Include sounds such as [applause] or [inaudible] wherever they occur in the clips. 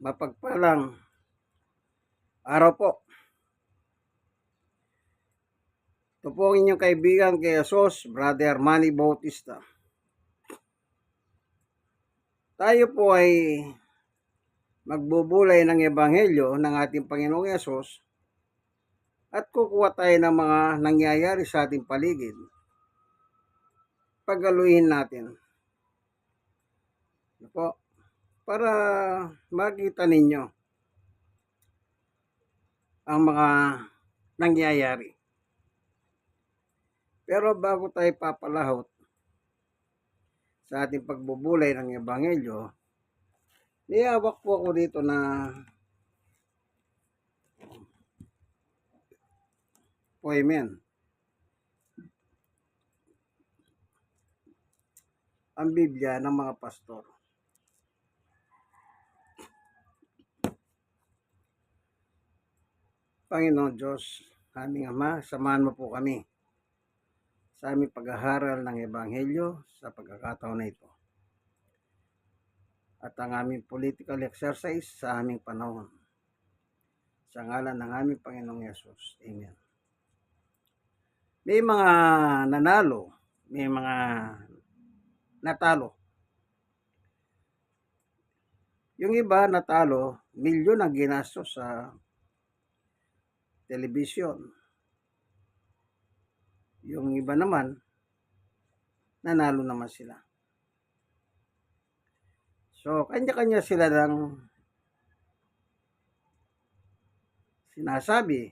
Mapagpalang araw po. Ito po ang inyong kaibigan kay Asos, Brother Manny Bautista. Tayo po ay magbubulay ng Ebanghelyo ng ating Panginoong Yesus at kukuha tayo ng mga nangyayari sa ating paligid. Pagaluhin natin. Ano po? Para makita ninyo ang mga nangyayari. Pero bago tayo papalahot sa ating pagbubulay ng Ebanghelyo, niyawak po ako dito na poemen. Ang Biblia ng mga pastor. Panginoon Diyos, aming Ama, samahan mo po kami sa aming pag-aaral ng Ebanghelyo sa pagkakataon na ito. At ang aming political exercise sa aming panahon. Sa ngalan ng aming Panginoong Yesus. Amen. May mga nanalo, may mga natalo. Yung iba natalo, milyon ang ginastos sa television. Yung iba naman, nanalo naman sila. So, kanya-kanya sila ng sinasabi.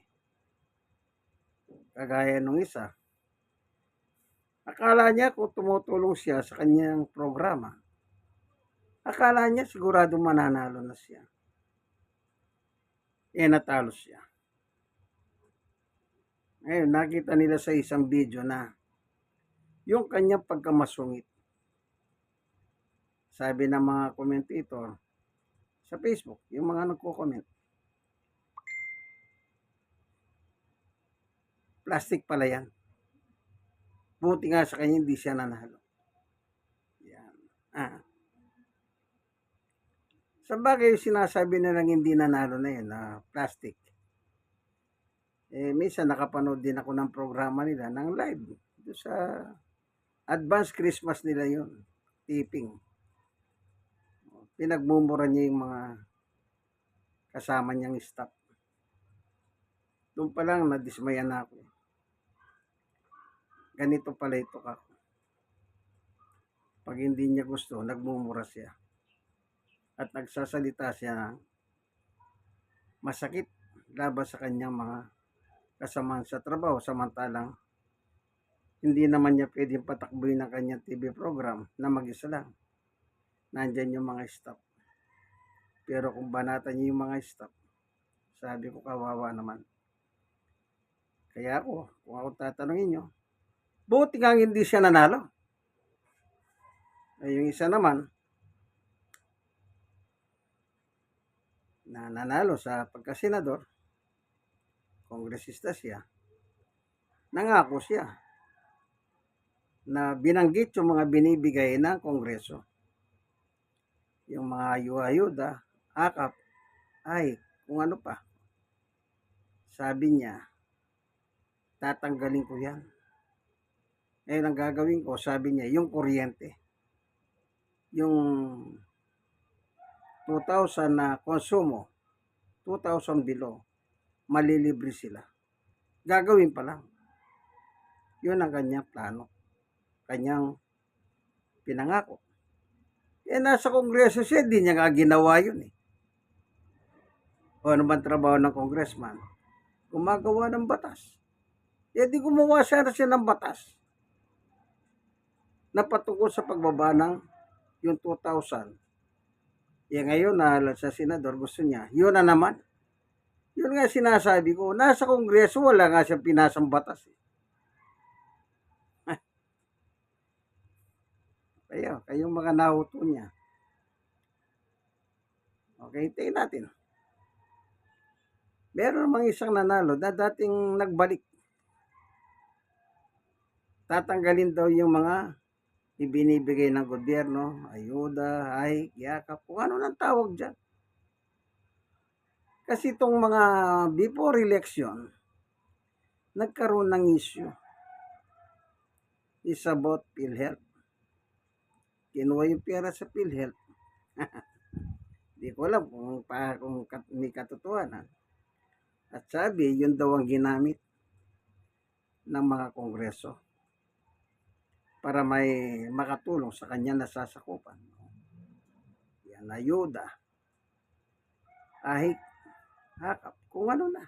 Kagaya nung isa. Akala niya kung tumutulong siya sa kanyang programa, akala niya sigurado mananalo na siya. Eh, natalo siya. Ngayon, nakita nila sa isang video na yung kanyang pagkamasungit. Sabi ng mga commentator sa Facebook, yung mga nagko-comment, plastic pala yan. Buti nga sa kanya hindi siya nanalo. Yan. Ah. Sa bagay, sinasabi na lang hindi nanalo na yun, na plastic. Eh, minsan nakapanood din ako ng programa nila ng live. Ito sa advance Christmas nila yun. Tipping. Pinagmumura niya yung mga kasama niyang staff. Doon pa lang, nadismaya na ako. Ganito pala ito ka. Pag hindi niya gusto, nagmumura siya. At nagsasalita siya masakit laban sa kanyang mga kasamahan sa trabaho samantalang hindi naman niya pwedeng patakbuhin ang kanyang TV program na mag-isa lang. Nandyan yung mga staff. Pero kung banatan niya yung mga staff, sabi ko kawawa naman. Kaya ako, kung ako tatanungin nyo, buti nga hindi siya nanalo. Ay, yung isa naman, na nanalo sa pagkasenador, kongresista siya, nangako siya na binanggit yung mga binibigay ng kongreso. Yung mga ayuda, akap, ay, kung ano pa. Sabi niya, tatanggalin ko yan. Eh, ang gagawin ko, sabi niya, yung kuryente. Yung 2,000 na konsumo, 2,000 below, malilibre sila. Gagawin pa lang. Yun ang kanyang plano. Kanyang pinangako. Eh, nasa kongreso siya, di niya nga ginawa yun eh. O ano bang trabaho ng congressman? Gumagawa ng batas. Eh, di gumawa siya na siya ng batas na sa pagbaba ng yung 2,000. Eh, ngayon na sa senador gusto niya, yun na naman. Yun nga sinasabi ko, nasa kongreso wala nga siyang pinasang batas. Eh. [laughs] Kayo, kayong mga nahuto niya. Okay, tayo natin. Meron namang isang nanalo na dating nagbalik. Tatanggalin daw yung mga ibinibigay ng gobyerno, ayuda, ay, yakap, kung ano nang tawag dyan. Kasi itong mga before election, nagkaroon ng issue. Is about PhilHealth. Kinuha yung pera sa PhilHealth. [laughs] Hindi ko alam kung, pa, kung kat, may katotohanan. At sabi, yun daw ang ginamit ng mga kongreso para may makatulong sa kanya nasasakupan. Yan, ayuda. Ahik, hakap, kung ano na.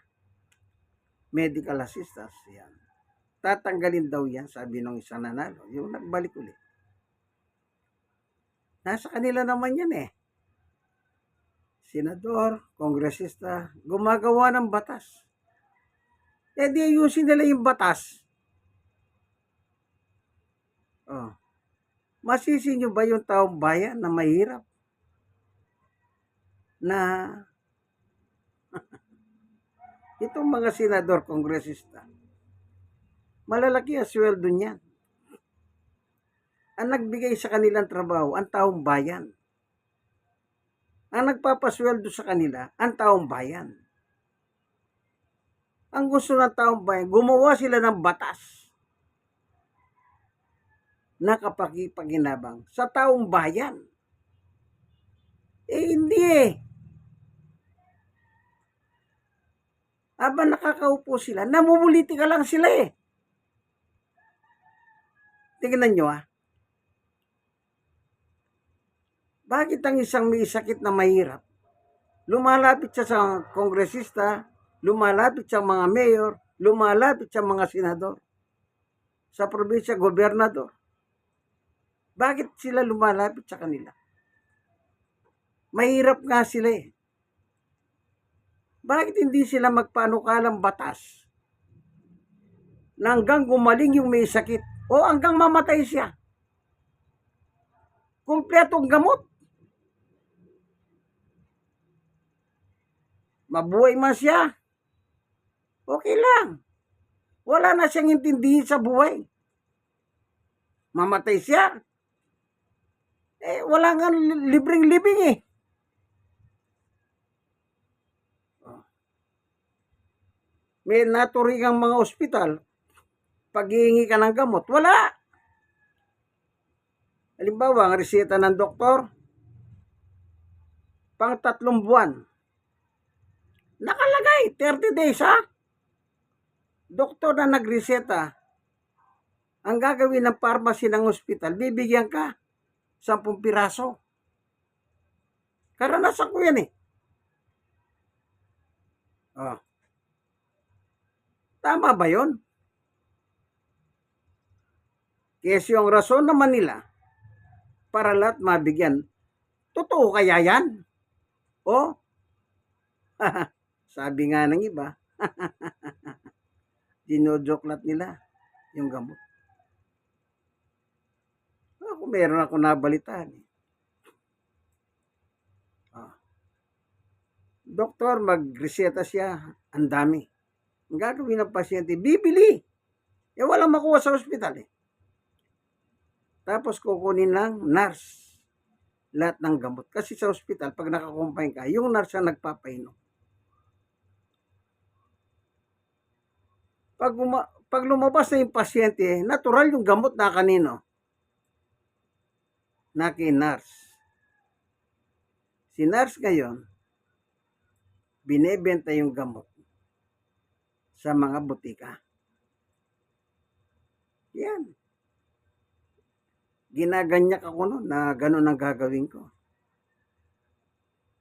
Medical assistance, yan. Tatanggalin daw yan, sabi ng isang nanalo. Yung nagbalik ulit. Nasa kanila naman yan eh. Senador, kongresista, gumagawa ng batas. Eh di ayusin nila yung batas. Oh. Masisi nyo ba yung taong bayan na mahirap? Na itong mga senador, kongresista, malalaki ang sweldo niyan. Ang nagbigay sa kanilang trabaho, ang taong bayan. Ang nagpapasweldo sa kanila, ang taong bayan. Ang gusto ng taong bayan, gumawa sila ng batas na kapakipaginabang sa taong bayan. Eh, hindi eh. Aba nakakaupo sila, namumulitika lang sila eh. Tingnan nyo ah. Bakit ang isang may sakit na mahirap, lumalapit siya sa kongresista, lumalapit sa mga mayor, lumalapit sa mga senador, sa probinsya, gobernador. Bakit sila lumalapit sa kanila? Mahirap nga sila eh. Bakit hindi sila magpanukalang batas na hanggang gumaling yung may sakit o hanggang mamatay siya? Kumpletong gamot. Mabuhay man siya. Okay lang. Wala na siyang intindihin sa buhay. Mamatay siya. Eh, wala nga li- libreng libing eh. May naturingang mga ospital, pag hihingi ka ng gamot, wala. Halimbawa, ang reseta ng doktor, pang tatlong buwan. Nakalagay, 30 days ha? Doktor na nagreseta, ang gagawin ng pharmacy ng ospital, bibigyan ka 10 piraso. Karanasan ko yan eh. Oh. Tama ba yon? Kasi yung rason naman nila para lahat mabigyan. Totoo kaya yan? O? [laughs] Sabi nga ng iba, [laughs] dinodoklat nila yung gamot. Ako meron ako nabalitaan. Eh. Ah. Doktor, magreseta siya. Ang dami. Ang gagawin ng pasyente, bibili. Eh, walang makuha sa ospital eh. Tapos kukunin lang nurse lahat ng gamot. Kasi sa ospital, pag nakakumpay ka, yung nurse ang nagpapainom. Pag, uma, pag lumabas na yung pasyente, natural yung gamot na kanino? Na kay nurse. Si nurse ngayon, binebenta yung gamot sa mga butika. Yan. Ginaganyak ako no, na gano'n ang gagawin ko.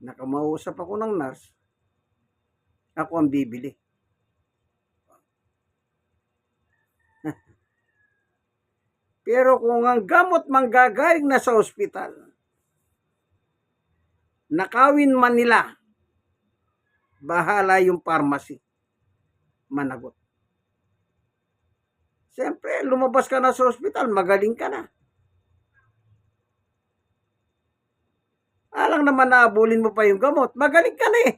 Nakamausap ako ng nurse, ako ang bibili. [laughs] Pero kung ang gamot manggagaling na sa ospital, nakawin man nila, bahala yung pharmacy. Managot. Siyempre, lumabas ka na sa ospital, magaling ka na. Alang naman naabulin mo pa yung gamot, magaling ka na eh.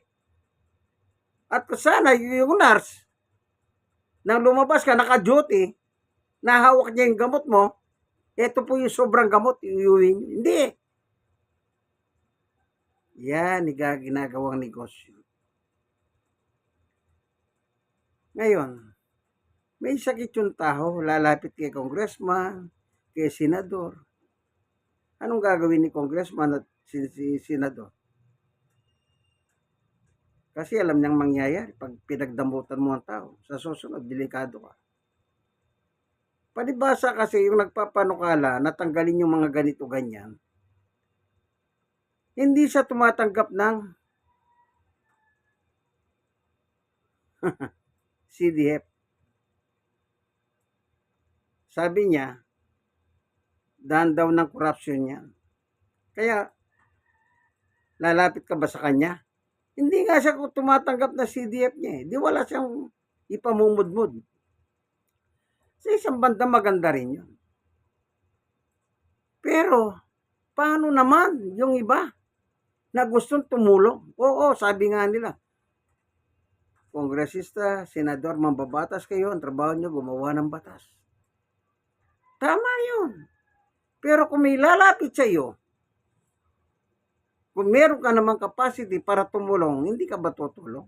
At sana yung nurse, nang lumabas ka, naka-duty, nahawak niya yung gamot mo, ito po yung sobrang gamot, iuwing. Hindi eh. Yan, ginagawang negosyo. Ngayon, may sakit yung tao, lalapit kay congressman, kay senador. Anong gagawin ni congressman at si, si senador? Kasi alam niyang mangyayari pag pinagdamutan mo ang tao. Sa susunod, delikado ka. Palibasa kasi yung nagpapanukala, natanggalin yung mga ganito ganyan. Hindi siya tumatanggap ng [laughs] CDF. Sabi niya, daan daw ng corruption niya. Kaya, lalapit ka ba sa kanya? Hindi nga siya tumatanggap na CDF niya eh. Di wala siyang ipamumudmud. Sa isang banda maganda rin yun. Pero, paano naman yung iba na gustong tumulong? Oo, sabi nga nila, kongresista, senador, mambabatas kayo, ang trabaho nyo gumawa ng batas. Tama yun. Pero kung may lalapit sa kung meron ka namang capacity para tumulong, hindi ka ba tutulong?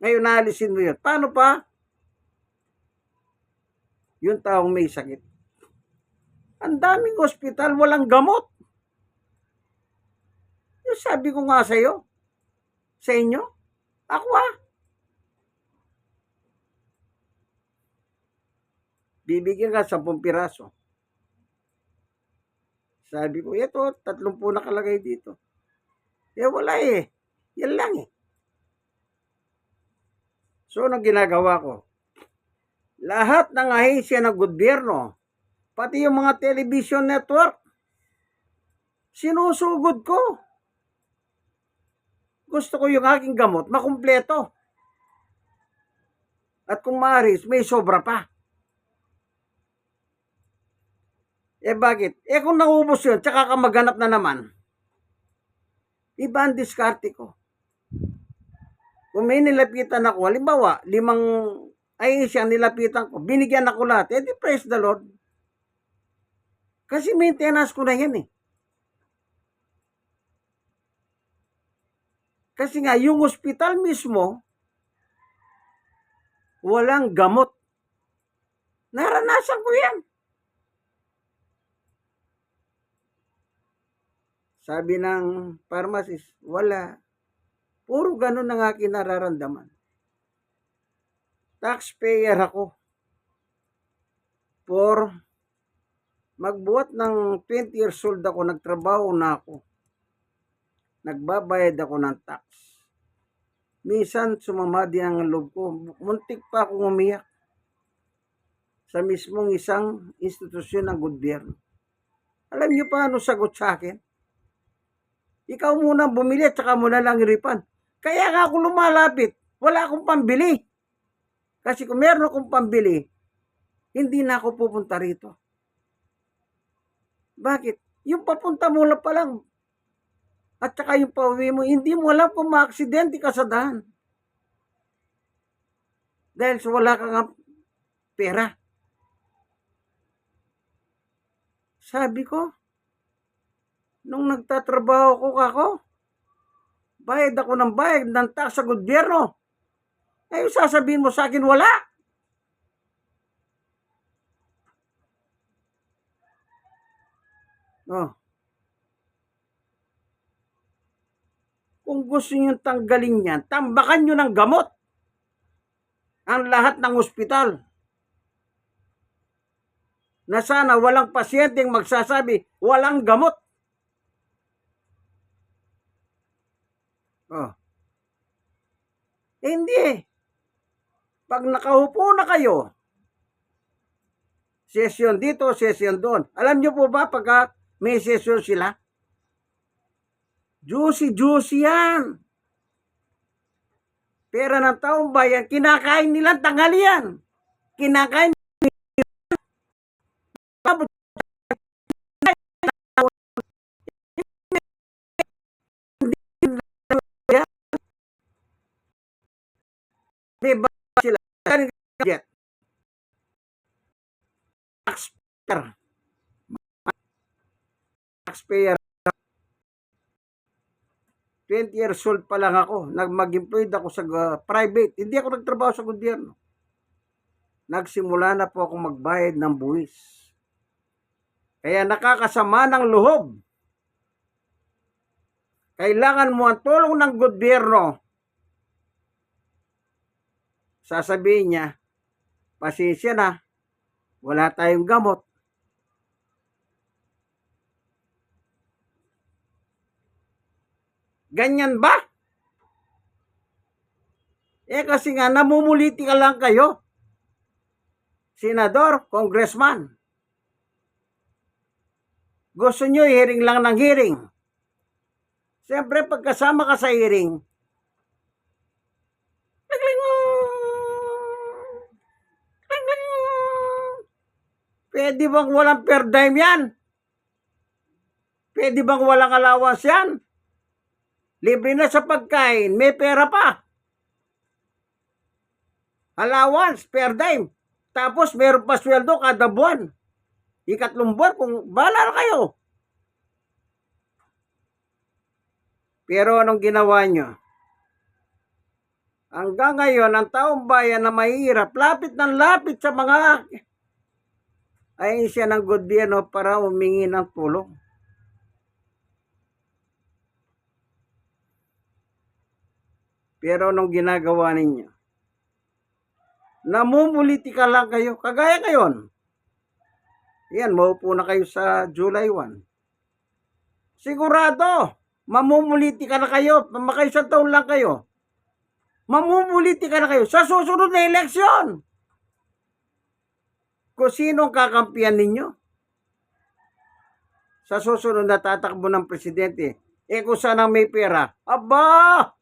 Ngayon, naalisin mo yun. Paano pa? Yung taong may sakit. Ang daming ospital, walang gamot. Yung sabi ko nga sa'yo, sa inyo, ako ah. Bibigyan ka 10 piraso. Sabi ko, ito, tatlong po nakalagay dito. Eh, wala eh. Yan lang eh. So, anong ginagawa ko? Lahat ng ahensya ng gobyerno, pati yung mga television network, sinusugod ko. Gusto ko yung aking gamot makumpleto. At kung maaris, may sobra pa. Eh bakit? Eh kung naubos yun, tsaka ka maghanap na naman. Iba ang diskarte ko. Kung may nilapitan ako, halimbawa, limang ay siya nilapitan ko, binigyan ako lahat, eh di praise the Lord. Kasi maintenance ko na yan eh. Kasi nga, yung hospital mismo, walang gamot. Naranasan ko yan. Sabi ng pharmacist, wala. Puro ganun ang aking nararamdaman. Taxpayer ako. For magbuhat ng 20 years old ako, nagtrabaho na ako. Nagbabayad ako ng tax. Minsan sumama din ang loob ko. Muntik pa akong umiyak sa mismong isang institusyon ng gobyerno. Alam niyo pa ano sagot sa akin? Ikaw muna bumili at saka mo na lang iripan. Kaya nga ako lumalapit. Wala akong pambili. Kasi kung meron akong pambili, hindi na ako pupunta rito. Bakit? Yung papunta mo lang pa lang, at saka yung pauwi mo, hindi mo alam kung maaksidente ka sa daan. Dahil sa wala kang pera. Sabi ko, nung nagtatrabaho ko kako, bayad ako ng bayad ng tax sa gobyerno. Ngayon sasabihin mo sa akin, wala. Oh. Kung gusto nyo tanggalin yan, tambakan nyo ng gamot. Ang lahat ng ospital. Na sana walang pasyenteng magsasabi, walang gamot. Oh. Eh, hindi. Pag nakaupo na kayo, session dito, session doon. Alam nyo po ba pagka may session sila? Juicy, juicy yan. Pera ng taong bayan, kinakain nilang tanghalian. Kinakain May ba sila? Kan jet. Taxpayer. Taxpayer. 20 years old pa lang ako. Nag mag-employed ako sa uh, private. Hindi ako nagtrabaho sa gobyerno. Nagsimula na po akong magbayad ng buwis. Kaya nakakasama ng loob. Kailangan mo ang tulong ng gobyerno. Sasabihin niya, pasensya na, wala tayong gamot. Ganyan ba? Eh kasi nga namumuliti ka lang kayo. Senador, congressman. Gusto nyo hearing lang ng hearing. Siyempre pagkasama ka sa hearing! Pwede bang walang per dime yan? Pwede bang walang allowance yan? Libre na sa pagkain, may pera pa. Allowance, per dime. Tapos meron pa sweldo kada buwan. Ikatlong buwan, kung bahala na kayo. Pero anong ginawa nyo? Hanggang ngayon, ang taong bayan na mahirap, lapit ng lapit sa mga ay siya ng gobyerno para humingi ng tulong. Pero anong ginagawa ninyo? Namumulitika lang kayo. Kagaya ngayon. Yan, maupo na kayo sa July 1. Sigurado, mamumulitika na kayo. Makaisang taon lang kayo. Mamumulitika na kayo sa susunod na eleksyon. Kung sino ang kakampiyan ninyo. Sa susunod na tatakbo ng presidente. Eh kung saan ang may pera. Aba!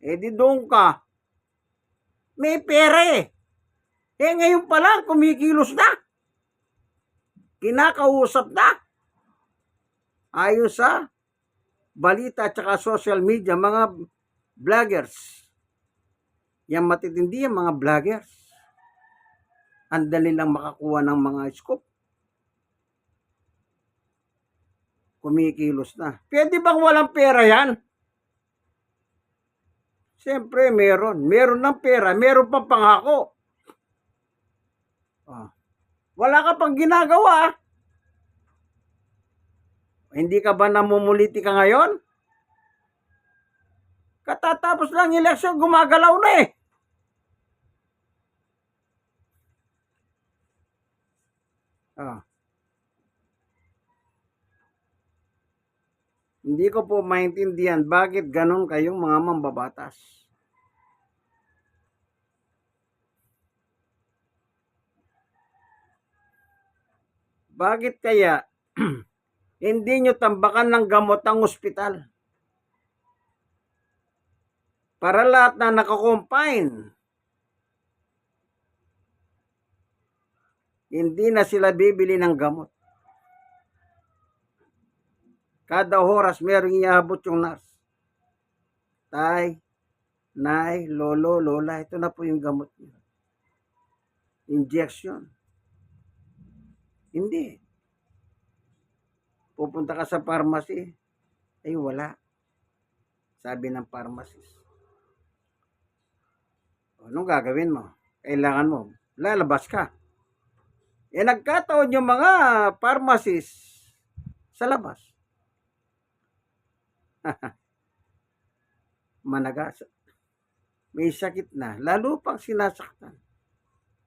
Eh di doon ka. May pera eh. Eh ngayon pa lang kumikilos na. Kinakausap na. Ayos sa balita at saka social media, mga vloggers. Yan matitindi yung mga vloggers. Ang dali lang makakuha ng mga scoop. Kumikilos na. Pwede bang walang pera yan? Siyempre, meron. Meron ng pera. Meron pa pangako. Ah. Wala ka pang ginagawa. Hindi ka ba namumuliti ka ngayon? Katatapos lang eleksyon, gumagalaw na eh. Ah. Hindi ko po maintindihan bakit ganon kayong mga mambabatas. Bakit kaya [clears throat] hindi nyo tambakan ng gamot ang ospital? Para lahat na nakakompine, hindi na sila bibili ng gamot. Kada oras merong iabot yung nurse. Tay, nay, lolo, lola, ito na po yung gamot niyo. Injection. Hindi. Pupunta ka sa pharmacy, ay wala. Sabi ng pharmacist. Anong gagawin mo? Kailangan mo, lalabas ka. Eh nagkataon yung mga pharmacist sa labas. [laughs] Managas. May sakit na. Lalo pang sinasaktan.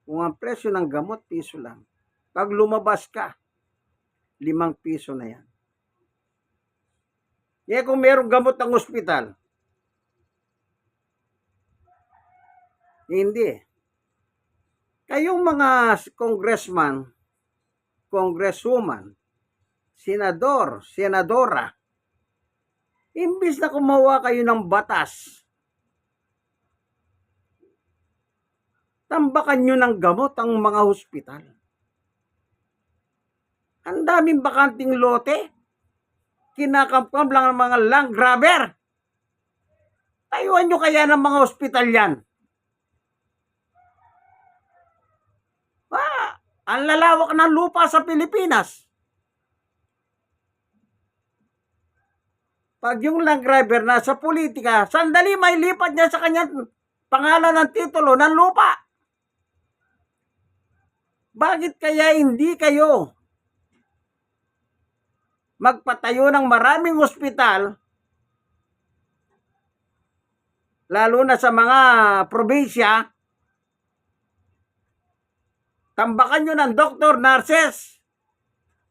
Kung ang presyo ng gamot, piso lang. Pag lumabas ka, limang piso na yan. Eh kung merong gamot ng ospital, hindi. Kayong mga congressman, congresswoman, senador, senadora, imbis na kumawa kayo ng batas, tambakan nyo ng gamot ang mga hospital. Ang daming bakanting lote. Kinakampam lang ng mga land grabber. Tayuan nyo kaya ng mga hospital yan. Ah, ang lalawak ng lupa sa Pilipinas. Pag yung lang driver nasa politika, sandali may lipat niya sa kanyang pangalan ng titulo ng lupa. Bakit kaya hindi kayo magpatayo ng maraming ospital lalo na sa mga probinsya tambakan nyo ng doktor, nurses.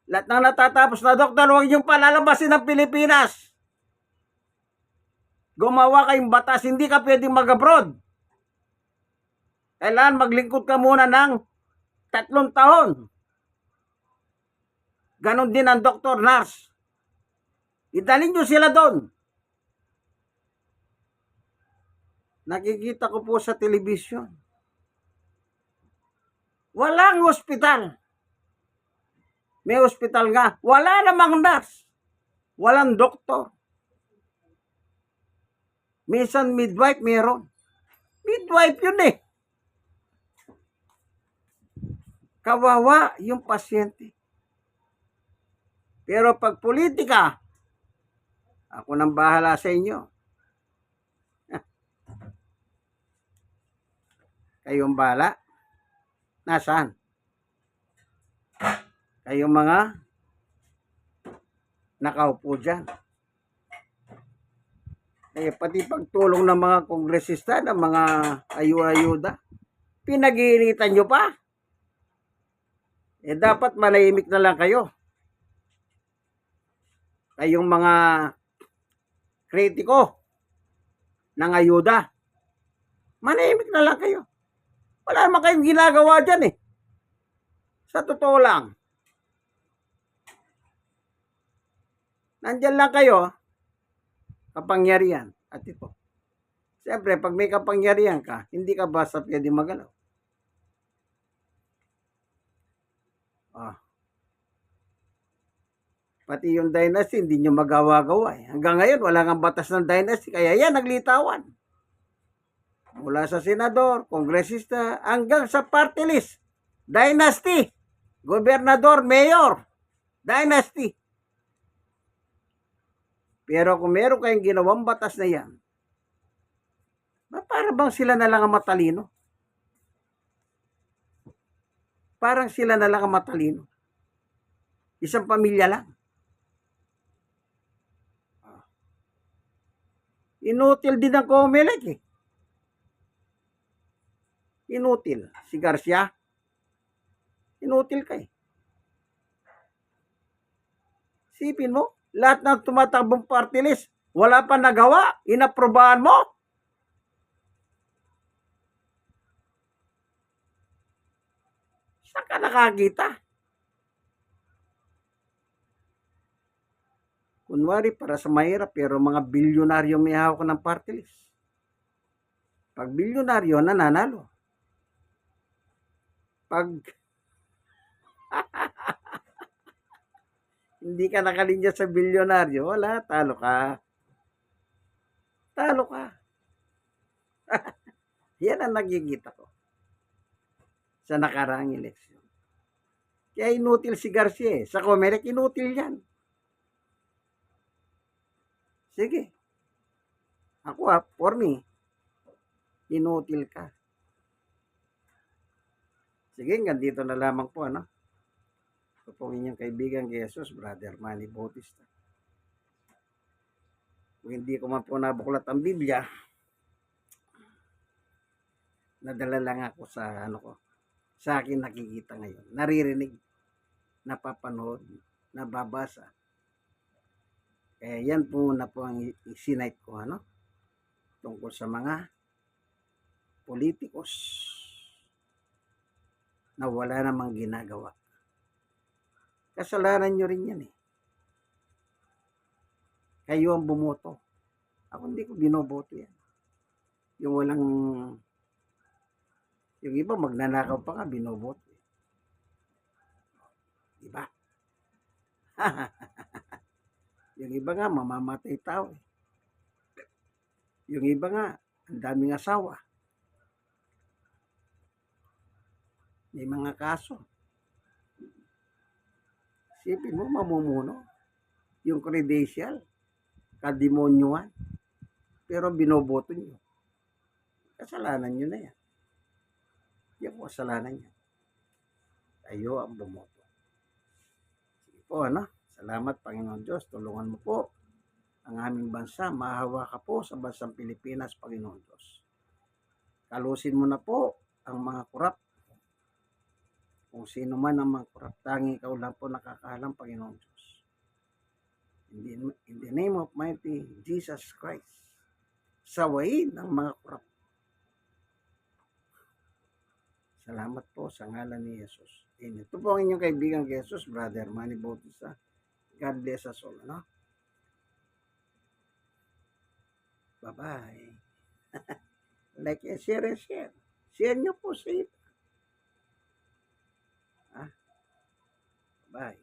Lahat ng natatapos na doktor, huwag niyong palalabasin ng Pilipinas. Gumawa kayong batas, hindi ka pwedeng mag-abroad. Kailangan maglingkod ka muna ng tatlong taon. Ganon din ang doktor, nurse. Idalin nyo sila doon. Nakikita ko po sa telebisyon. Walang ospital. May ospital nga. Wala namang nurse. Walang doktor. Minsan midwife meron. Midwife yun eh. Kawawa yung pasyente. Pero pag politika, ako nang bahala sa inyo. [laughs] Kayong bahala. Nasaan? Kayong mga nakaupo dyan. Eh, pati pagtulong ng mga kongresista, ng mga ayu-ayuda, pinag-iinitan nyo pa. Eh, dapat malahimik na lang kayo. Kayong mga kritiko ng ayuda, manahimik na lang kayo. Wala naman kayong ginagawa dyan eh. Sa totoo lang. Nandyan lang kayo, kapangyarihan. At ito. Siyempre, pag may kapangyarihan ka, hindi ka basta pwede magalaw. Ah. Pati yung dynasty, hindi nyo magawa-gawa eh. Hanggang ngayon, wala nga batas ng dynasty. Kaya yan, naglitawan mula sa senador, kongresista, hanggang sa party list. Dynasty. Gobernador, mayor. Dynasty. Pero kung meron kayong ginawang batas na yan, para bang sila na lang ang matalino? Parang sila na lang ang matalino. Isang pamilya lang. Inutil din ang Comelec eh. Inutil. Si Garcia, inutil ka eh. Sipin mo, lahat ng tumatakbong party list, wala pa nagawa, inaprobahan mo. Saan ka nakakita? Kunwari para sa mahirap pero mga bilyonaryo may hawak ng party list. Pag bilyonaryo, nananalo. Pag [laughs] hindi ka nakalinya sa bilyonaryo, wala, talo ka. Talo ka. [laughs] Yan ang nagigita ko sa nakaraang eleksyon. Kaya inutil si Garcia eh. Sa Comelec, inutil yan. Sige. Ako ah, for me, inutil ka. Sige, hanggang dito na lamang po, ano? Ito po ang inyong kaibigan kay Jesus, Brother Manny Bautista. Kung hindi ko man po nabuklat ang Biblia, nadala lang ako sa ano ko, sa akin nakikita ngayon. Naririnig, napapanood, nababasa. Kaya yan po na po ang isinite ko, ano? Tungkol sa mga politikos na wala namang ginagawa. Kasalanan nyo rin yan eh. Kayo ang bumoto. Ako hindi ko binoboto yan. Yung walang yung iba magnanakaw pa nga binoboto. Diba? [laughs] yung iba nga mamamatay tao eh. Yung iba nga ang daming asawa. May mga kaso. Sipin mo, mamumuno. Yung credential. kademonyuhan. Pero binoboto nyo. Kasalanan nyo na yan. Yan po kasalanan nyo. Kayo ang bumoto. Sige po, ano? Salamat, Panginoon Diyos. Tulungan mo po ang aming bansa. Mahawa ka po sa bansang Pilipinas, Panginoon Diyos. Kalusin mo na po ang mga kurap. Kung sino man ang mga kurap, tangi ikaw lang po nakakaalam, Panginoon Diyos. In the, in the name of mighty Jesus Christ, sawayin ang mga kurap. Salamat po sa ngalan ni Jesus. Amen. Ito po ang inyong kaibigan kay Jesus, Brother Manny Bautista. God bless us all. Ano? Bye-bye. [laughs] like and share and share. Share nyo po sa iba. Bye.